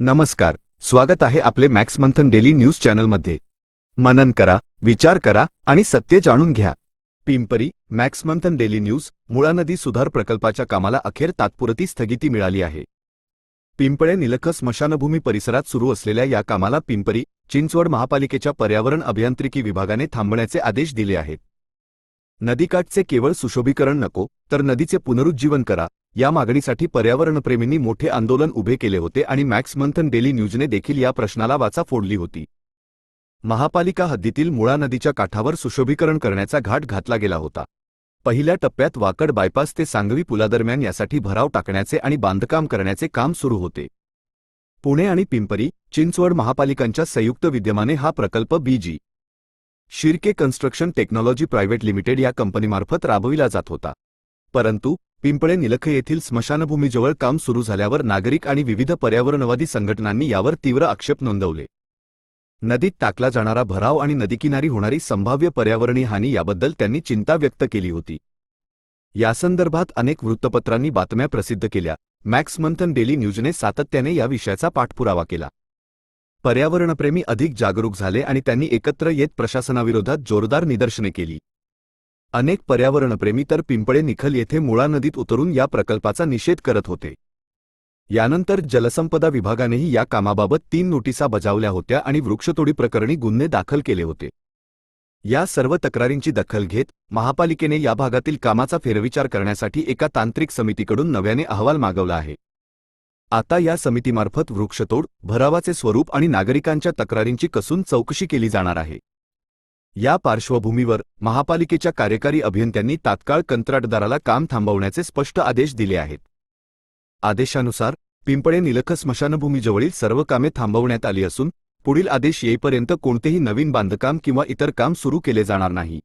नमस्कार स्वागत आहे आपले मॅक्स मंथन डेली न्यूज चॅनलमध्ये. मनन करा विचार करा आणि सत्य जाणून घ्या. Pimpri max Manthan daily news Mula नदी सुधार प्रकल्पाच्या कामाला अखेर तात्पुरती स्थगिती मिळाली आहे. पिंपळे निलख स्मशानभूमी परिसरात सुरू असलेल्या या कामाला पिंपरी चिंचवड महापालिकेच्या पर्यावरण अभियांत्रिकी विभागाने थांबण्याचे आदेश दिले आहेत. नदीकाठचे केवळ सुशोभीकरण नको तर नदीचे पुनरुज्जीवन करा या मागणीसाठी पर्यावरणप्रेमींनी मोठे आंदोलन उभे केले होते आणि मॅक्स मंथन डेली न्यूजने देखील या प्रश्नाला वाचा फोडली होती. महापालिका हद्दीतील मुळा नदीच्या काठावर सुशोभीकरण करण्याचा घाट घातला गेला होता. पहिल्या टप्प्यात वाकड बायपास ते सांगवी पुलादरम्यान यासाठी भराव टाकण्याचे आणि बांधकाम करण्याचे काम सुरू होते. पुणे आणि पिंपरी चिंचवड महापालिकांच्या संयुक्त विद्यमाने हा प्रकल्प BG Shirke construction technology private limited या कंपनीमार्फत राबविला जात होता. परंतु पिंपळे निलख येथील स्मशानभूमीजवळ काम सुरू झाल्यावर नागरिक आणि विविध पर्यावरणवादी संघटनांनी यावर तीव्र आक्षेप नोंदवले. नदीत टाकला जाणारा भराव आणि नदीकिनारी होणारी संभाव्य पर्यावरणीय हानी याबद्दल त्यांनी चिंता व्यक्त केली होती. यासंदर्भात अनेक वृत्तपत्रांनी बातम्या प्रसिद्ध केल्या. मॅक्स मंथन डेली न्यूजने सातत्याने या विषयाचा पाठपुरावा केला. पर्यावरणप्रेमी अधिक जागरूक झाले आणि त्यांनी एकत्र येत प्रशासनाविरोधात जोरदार निदर्शने केली. अनेक पर्यावरणप्रेमी तर पिंपळे निखल येथे मुळा नदीत उतरून या प्रकल्पाचा निषेध करत होते. यानंतर जलसंपदा विभागानेही या कामाबाबत तीन नोटिसा बजावल्या होत्या आणि वृक्षतोडी प्रकरणी गुन्हे दाखल केले होते. या सर्व तक्रारींची दखल घेत महापालिकेने या भागातील कामाचा फेरविचार करण्यासाठी एका तांत्रिक समितीकडून नव्याने अहवाल मागवला आहे. आता या समितीमार्फत वृक्षतोड भरावाचे स्वरूप आणि नागरिकांच्या तक्रारींची कसून चौकशी केली जाणार आहे. या पार्श्वभूमीवर महापालिकेच्या कार्यकारी अभियंत्यांनी तात्काळ कंत्राटदाराला काम थांबवण्याचे स्पष्ट आदेश दिले आहेत. आदेशानुसार पिंपळे निलख स्मशानभूमीजवळील सर्व कामे थांबवण्यात आली असून पुढील आदेश येईपर्यंत कोणतेही नवीन बांधकाम किंवा इतर काम सुरू केले जाणार नाही.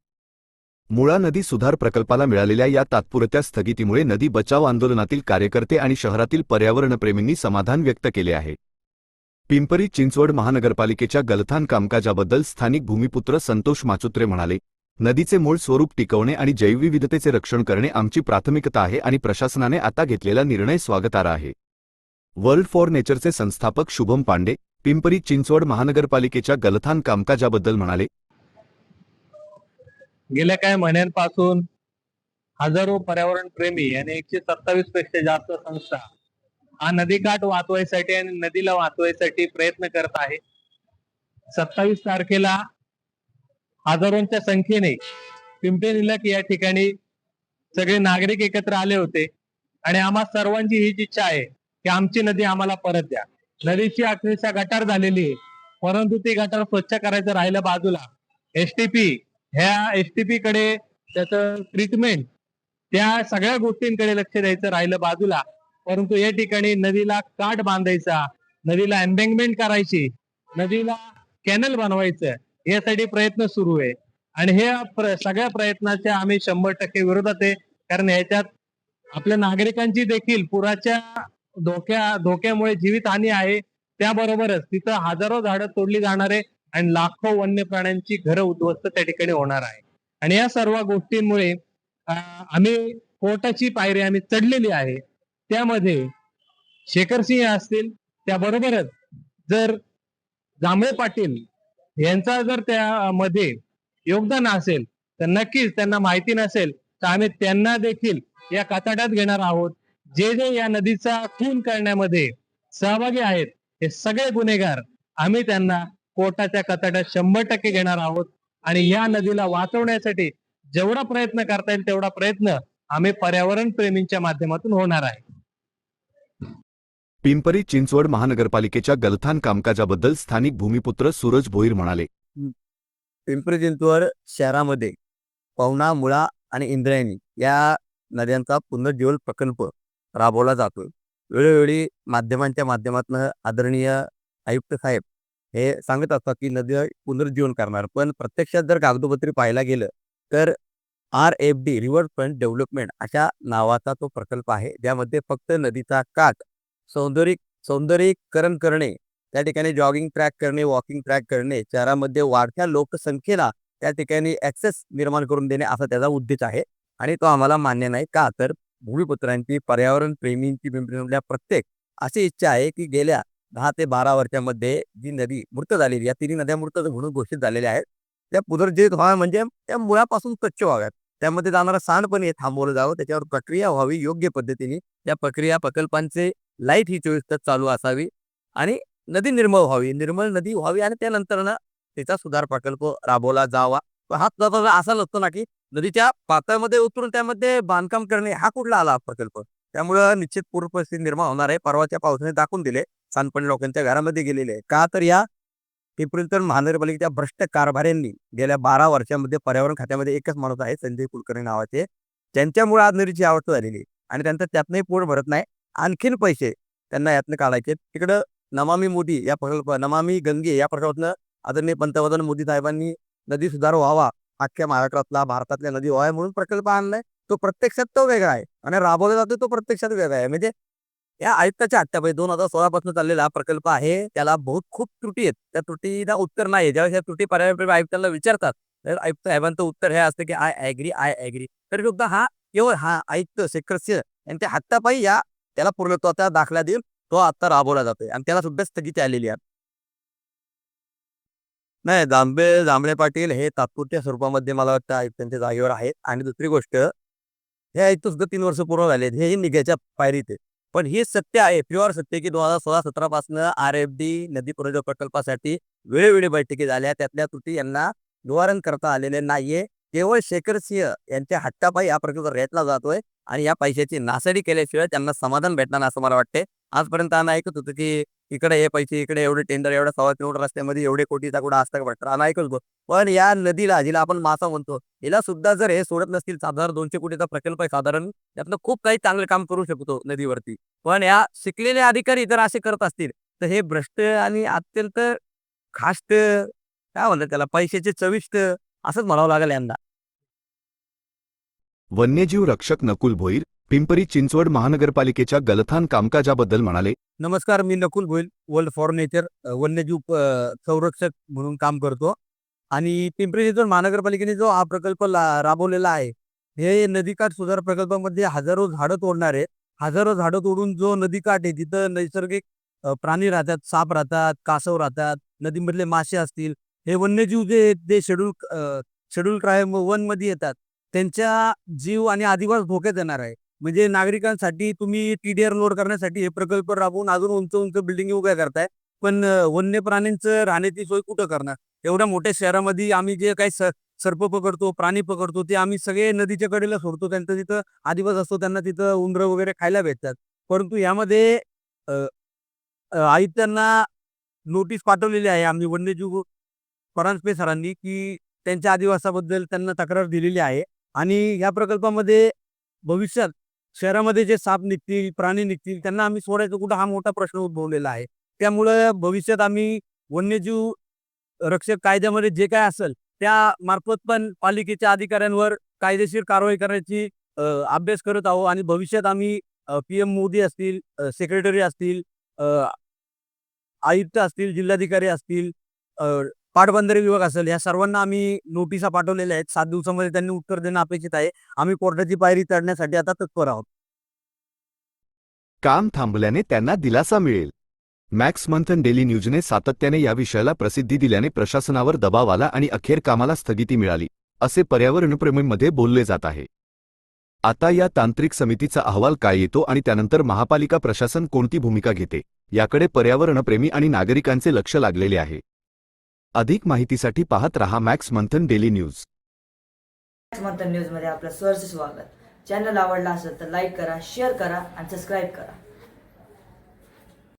मुळा नदी सुधार प्रकल्पाला मिळालेल्या या तात्पुरत्या स्थगितीमुळे नदी बचाव आंदोलनातील कार्यकर्ते आणि शहरातील पर्यावरणप्रेमींनी समाधान व्यक्त केले आहे. पिंपरी चिंचवड महानगरपालिकेच्या गलथान कामकाजाबद्दल स्थानिक भूमिपुत्र संतोष माचुत्रे म्हणाले नदीचे मूळ स्वरूप टिकवणे आणि जैवविविधतेचे रक्षण करणे आमची प्राथमिकता आहे आणि प्रशासनाने आता घेतलेला निर्णय स्वागतार्ह आहे. वर्ल्ड फॉर नेचरचे संस्थापक शुभम पांडे पिंपरी चिंचवड महानगरपालिकेच्या गलथान कामकाजाबद्दल म्हणाले गेल्या काही महिन्यांपासून हजारो पर्यावरण प्रेमी आणि एकशे सत्तावीसपेक्षा जास्त संस्था हा नदीकाठ वाचवायसाठी आणि नदीला वाचवायसाठी प्रयत्न करत आहे. सत्तावीस तारखेला हजारोंच्या संख्येने पिंपरी निलक या ठिकाणी सगळे नागरिक एकत्र आले होते. आणि आम्हा सर्वांची हीच इच्छा आहे की आमची नदी आम्हाला परत द्या. नदीची अक्षरशः गटार झालेली आहे. परंतु ती गटार स्वच्छ करायचं राहिलं बाजूला. एसटीपी ह्या एसटीपी कडे त्याचं ट्रीटमेंट त्या सगळ्या गोष्टींकडे लक्ष द्यायचं राहिलं बाजूला. परंतु या ठिकाणी नदीला काठ बांधायचा नदीला एम्बँकमेंट करायची नदीला कॅनल बनवायचं यासाठी प्रयत्न सुरू आहे. आणि हे प्र- सगळ्या प्रयत्नाच्या आम्ही शंभर टक्के विरोधात आहे. कारण याच्यात आपल्या नागरिकांची देखील पुराच्या धोक्या धोक्यामुळे जीवितहानी आहे. त्याबरोबरच तिथं हजारो झाडं तोडली जाणार आहे आणि लाखो वन्य प्राण्यांची घरं उद्ध्वस्त त्या ठिकाणी होणार आहे. आणि या सर्व गोष्टींमुळे आम्ही कोर्टाची पायरी आम्ही चढलेली आहे. त्यामध्ये शेखर सिंह असतील त्याबरोबरच जर जांभळे पाटील यांचा जर त्यामध्ये योगदान असेल तर नक्कीच त्यांना माहिती नसेल तर आम्ही त्यांना देखील या कचाट्यात घेणार आहोत. जे जे या नदीचा खून करण्यामध्ये सहभागी आहेत हे सगळे गुन्हेगार आम्ही त्यांना कोर्टाच्या कताड्यात शंभर टक्के घेणार आहोत. आणि या नदीला वाचवण्यासाठी जेवढा प्रयत्न करता येईल तेवढा प्रयत्न आम्ही पर्यावरण प्रेमींच्या माध्यमातून होणार आहे. पिंपरी चिंचवड महानगरपालिकेच्या गलथान कामकाजाबद्दल स्थानिक भूमिपुत्र सूरज भोईर म्हणाले. पिंपरी चिंचवड शहरामध्ये पवना मुळा आणि इंद्रायणी या नद्यांचा पुनर्जीवन प्रकल्प राबवला जातो वेळोवेळी माध्यमांच्या माध्यमातून आदरणीय आयुक्त साहेब हे सांगत असतात की नदी पुनर्जीवन करणार पण प्रत्यक्षात जर कागदोपत्री पाहायला गेलं तर R F D river front development अशा नावाचा तो प्रकल्प आहे ज्यामध्ये फक्त नदीचा काठ सौंदर्य सौंदर्यीकरण करणे त्या ठिकाणी जॉगिंग ट्रॅक करणे वॉकिंग ट्रॅक करणे शहरामध्ये वाढत्या लोकसंख्येला त्या ठिकाणी ऍक्सेस निर्माण करून देणे असा त्याचा उद्देश आहे. आणि तो आम्हाला मान्य नाही का? तर भूमिपुत्रांची पर्यावरण प्रेमींची पिंपरी प्रत्येक अशी इच्छा आहे की गेल्या दहा ते बारा वर्षामध्ये जी नदी मृत झालेली या तिन्ही नद्या मृत म्हणून घोषित झालेल्या आहेत. त्या पुनर्जीवित व्हाव्या म्हणजे त्या मुळापासून स्वच्छ व्हाव्यात. त्यामध्ये जाणारा सांडपण हे थांबवलं जावं त्याच्यावर प्रक्रिया व्हावी योग्य पद्धतीने. त्या प्रक्रिया प्रकल्पांचे लाइट ही चोवीस तास चालू असावी आणि नदी निर्मळ व्हावी. निर्मळ नदी व्हावी आणि त्यानंतर ना त्याचा सुधार प्रकल्प राबवला जावा. हा तसा असा नसतो ना की नदीच्या पातळमध्ये उतरून त्यामध्ये बांधकाम करणे हा कुठला आला हा प्रकल्प? त्यामुळं निश्चित पूर्व परिस्थिती निर्माण होणार आहे. परवाच्या पावसाने दाखवून दिले. सांडपणे लोकांच्या घरामध्ये गेलेले आहे. का तर या पिंपरी तर महानगरपालिकेच्या भ्रष्ट कारभाऱ्यांनी गेल्या बारा वर्षामध्ये पर्यावरण खात्यामध्ये एकच माणूस आहे संजय कुलकर्णी नावाचे. त्यांच्यामुळे आज नदीची अवस्था झालेली आणि त्यांचं त्यातनंही पोट भरत नाही. आणखीन पैसे त्यांना यातनं काढायचे. तिकडं नमामी मोदी या प्रकल्प नमामी गंगे या प्रकल्पातनं आदरणीय पंतप्रधान मोदी साहेबांनी नदी सुधार व्हावा अख्ख्या महाराष्ट्रातला भारतातल्या नदी व्हाव्या म्हणून प्रकल्प आणलाय. तो प्रत्यक्षात तो वेगळा आहे आणि राबवला जातो तो प्रत्यक्षात वेगळा आहे. म्हणजे या आयुक्ताच्या हट्ट्यापाई दोन हजार सोळा पासून चाललेला हा प्रकल्प आहे. त्याला बहुत खूप त्रुटी आहेत. त्या त्रुटीला उत्तर नाही ज्यावेळेस या त्रुटी पर्यावरण आयुक्तांना विचारतात तर आयुक्त साहेबांचं उत्तर हे असतं की आय ॲग्री आय ॲग्री तरी सुद्धा हा केवळ हा आयुक्त शेखरस्य यांच्या हट्टापायी या त्याला पूर्णत्वाचा दाखला देऊन तो आता राबवला जातोय आणि त्याला सुद्धा स्थगिती आलेली आहे. नाही जांभे जांभळे पाटील हे तात्पुरत्या स्वरूपामध्ये मला वाटतं आयुक्तांच्या जागेवर आहेत. आणि दुसरी गोष्ट हे आयुक्त सुद्धा तीन वर्ष पूर्ण झाले हे निघायच्या पायरीत आहे. पण हे सत्य आहे प्युअर सत्य की दोन हजार सोळा सतरा पासून आर एफ डी नदी पुरवठा प्रकल्पासाठी वेळोवेळी बैठकी झाल्या. त्यातल्या त्रुटी यांना निवारण करता आलेले नाहीये. केवळ शेखर सिंह यांच्या हट्टापायी हा प्रकल्प रेटला जातोय आणि या पैशाची नासाडी केल्याशिवाय त्यांना समाधान भेटणार असं मला वाटते आजपर्यंत आम्ही ऐकत होतो की इकडे हे पैसे इकडे एवढे टेंडर एवढ्या सव्वा किलोमीटर रस्त्यामध्ये एवढे कोटीचा कुठं असता का आम्ही ऐकत होतो. पण या नदीला जिला आपण मासा म्हणतो हिला सुद्धा जर हे सोडत नसतील साधारण दोनशे कोटीचा प्रकल्प आहे साधारण त्यातनं खूप काही चांगलं काम करू शकतो नदीवरती. पण या शिकलेले अधिकारी जर असे करत असतील तर हे भ्रष्ट आणि अत्यंत खाष्ट काय म्हणतात त्याला पैशाचे चविष्ट असंच म्हणावं लागेल यांना वन्यजीव रक्षक नकुल भोईर पिंपरी चिंचवड महानगरपालिकेच्या गलथान कामकाजाबद्दल म्हणाले. नमस्कार मी Nakul Bhoil world for nature वन्यजीव संरक्षक म्हणून काम करतो. आणि पिंपरी चिंचवड महानगरपालिकेने जो हा प्रकल्प ला- राबवलेला आहे हे नदीकाठ सुधार प्रकल्पामध्ये हजारो झाडं तोडणार आहेत हजारो झाडं तोडून जो नदीकाठ आहे तिथं नैसर्गिक प्राणी राहतात साप राहतात कासव राहतात नदीमधले मासे असतील हे वन्यजीव जे आहेत, ते शेड्यूल शेड्यूल ट्रायब वनमध्ये येतात त्यांच्या जीव आणि आदिवास धोक्यात येणार आहे. म्हणजे नागरिकांसाठी तुम्ही टीडीआर लोड करण्यासाठी हे प्रकल्प राबवून अजून उंच उंच बिल्डिंग उभ्या करताय. पण वन्य प्राण्यांचं राहण्याची सोय कुठं करणार? एवढ्या मोठ्या शहरामध्ये आम्ही जे काही सर्प पकडतो प्राणी पकडतो ते आम्ही सगळे नदीच्या कडेला सोडतो. त्यांचं तिथं आदिवास असतो त्यांना तिथं उंदर वगैरे खायला भेटतात. परंतु यामध्ये आयुक्तांना नोटीस पाठवलेली आहे आम्ही वन्यजीव परांजपे सरांनी की त्यांच्या आदिवासाबद्दल त्यांना तक्रार दिलेली आहे. आणि या प्रकल्पामध्ये भविष्यात शहरामध्ये जे साप निघतील प्राणी निघतील त्यांना आम्ही सोडायचं कुठं हा मोठा प्रश्न उद्भवलेला आहे. त्यामुळे भविष्यात आम्ही वन्यजीव रक्षक कायद्यामध्ये जे काय असेल त्या मार्फत पण पालिकेच्या अधिकाऱ्यांवर कायदेशीर कारवाई करण्याची अभ्यास करत आहोत. आणि भविष्यात आम्ही पी एम मोदी असतील सेक्रेटरी असतील आयुक्त असतील जिल्हाधिकारी असतील पाटबंधारे विभाग असेल या सर्वांना आम्ही नोटिसा पाठवलेल्या आहेत. सात दिवसामध्ये त्यांनी उत्तर देणं अपेक्षित आहे. आम्ही कोर्टाची पायरी चढण्यासाठी आता तत्पर आहोत. काम थांबल्याने त्यांना दिलासा मिळेल. मॅक्स मंथन डेली न्यूजने सातत्याने या विषयाला प्रसिद्धी दिल्याने प्रशासनावर दबाव आला आणि अखेर कामाला स्थगिती मिळाली असे पर्यावरणप्रेमींमध्ये बोलले जात आहे. आता या तांत्रिक समितीचा अहवाल काय येतो आणि त्यानंतर महापालिका प्रशासन कोणती भूमिका घेते याकडे पर्यावरणप्रेमी आणि नागरिकांचे लक्ष लागलेले आहे. अधिक माहितीसाठी पाहत रहा max Manthan daily news. Max Manthan न्यूजमध्ये आपलं सहर्ष स्वागत. चॅनल आवडला असेल तर लाईक करा शेअर करा आणि सबस्क्राईब करा.